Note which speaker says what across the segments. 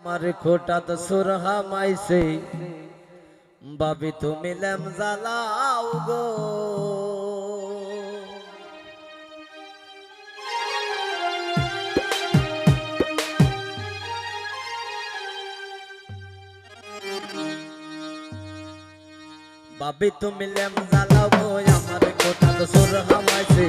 Speaker 1: আমার খোটাত সুরহা মাইসে বাবি তুমি লেম জ্বালাও গো। বাবি তুমি লেম জ্বালাও গো, আমার খোটাত সুরহা মাইসে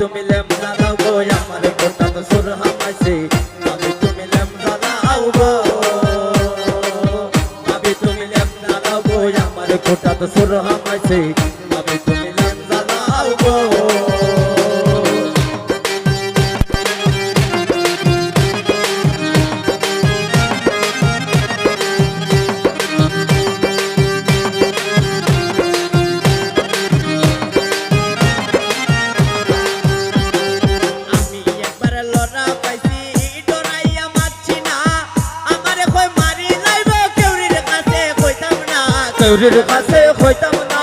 Speaker 1: তুমি লেমনা দাও গো, আমার কোটা তো সুর হামাইছে ভাবি তুমি লেমনা দাও গো। ভাবি তুমি লেমনা দাও গো, আমার কোটা তো সুর হামাইছে চৌরির কাছে হইতাম না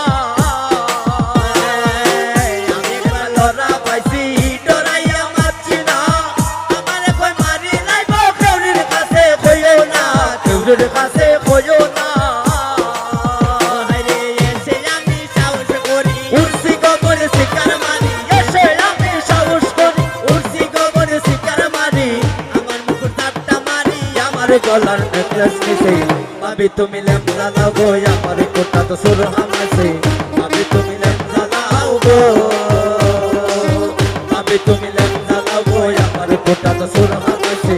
Speaker 1: Color necklace missing ভাবি তুমি ল্যাম্প জ্বালাও গো, আমার কোটা তো সুর হামাসে ভাবি তুমি ল্যাম্প জ্বালাও গো। ভাবি তুমি ল্যাম্প জ্বালাও গো, আমার কোটা তো সুর হামাসে